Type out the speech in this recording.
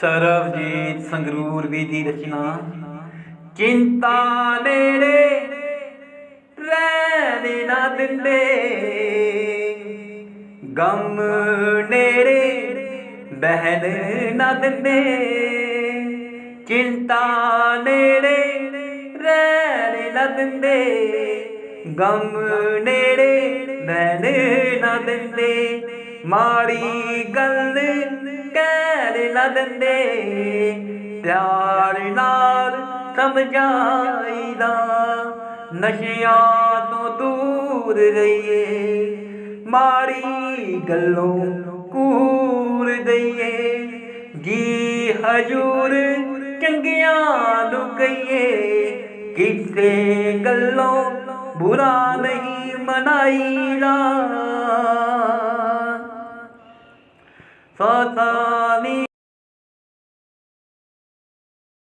ਸਰਬਜੀਤ ਸੰਗਰੂਰ ਵੀ ਦੀ ਰਚਨਾ। ਚਿੰਤਾ ਨੇੜੇ ਰਹਿਣ ਨਾ ਦਿੰਦੇ। ਗਮ ਨੇੜੇ ਬਹਿਣ ਨਾ ਦਿੰਦੇ। ਚਿੰਤਾ ਨੇੜੇ ਰਹਿਣ ਨਾ ਦਿੰਦੇ। ਗਮ ਨੇੜੇ ਬਹਿਣ ਨਾ ਦਿੰਦੇ। ਮਾੜੀ ਗੱਲ ਕਹਿ ਨਾ ਦਿੰਦੇ। ਪਿਆਰ ਨਾਲ ਸਮਝਾਈਦਾ, ਨਸ਼ਿਆਂ ਤੋਂ ਦੂਰ ਰਹੀਏ, ਮਾੜੀ ਗੱਲੋਂ ਕੂਰ ਦਈਏ। ਜੀ ਹਜੂਰ ਚੰਗਿਆਂ ਨੂੰ ਕਹੀਏ, ਕਿਸੇ ਗੱਲੋਂ ਬੁਰਾ ਨਹੀਂ ਮਨਾਈਦਾ। ਸਾਸਾਨੀ